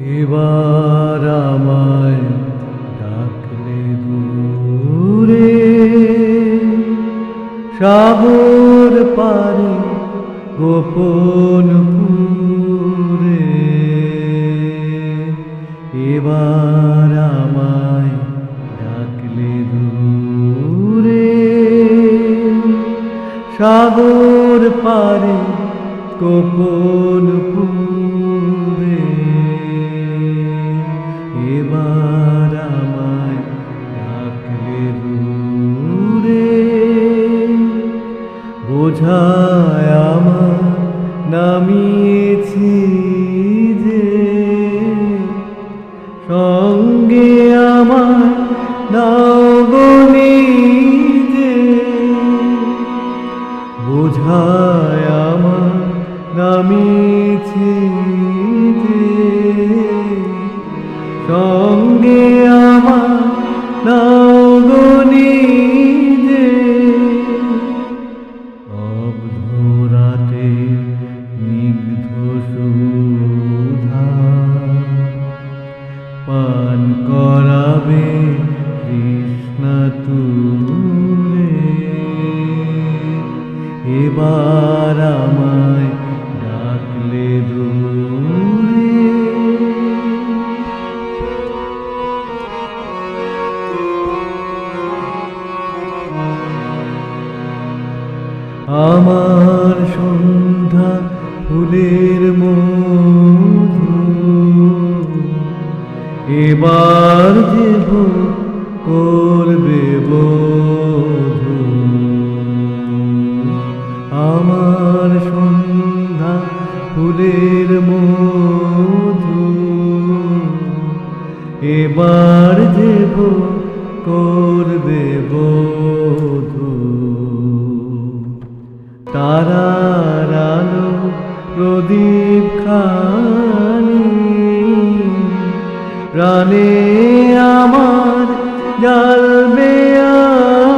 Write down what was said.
এবার আমায় ডাকলে দূরে সাগর পারে গোপন পুরে। এবার আমায় ডাকলে দূরে সাগর পারে গোপন পুরে। বোঝায় আমার নামিয়েছি যে সঙ্গে আমার নবনী যে বোঝায় আমার নামিয়েছি যে সঙ্গে আমায় ডাকলে আমার সন্ধ্যা ফুলের এবার যে করবে বধূ আমার সন্ধ্যা ফুলের মধু। এবার ভোগ করবে বধূ। তারার আলো প্রদীপ খানি। প্রাণে আমার জ্বালবে আনি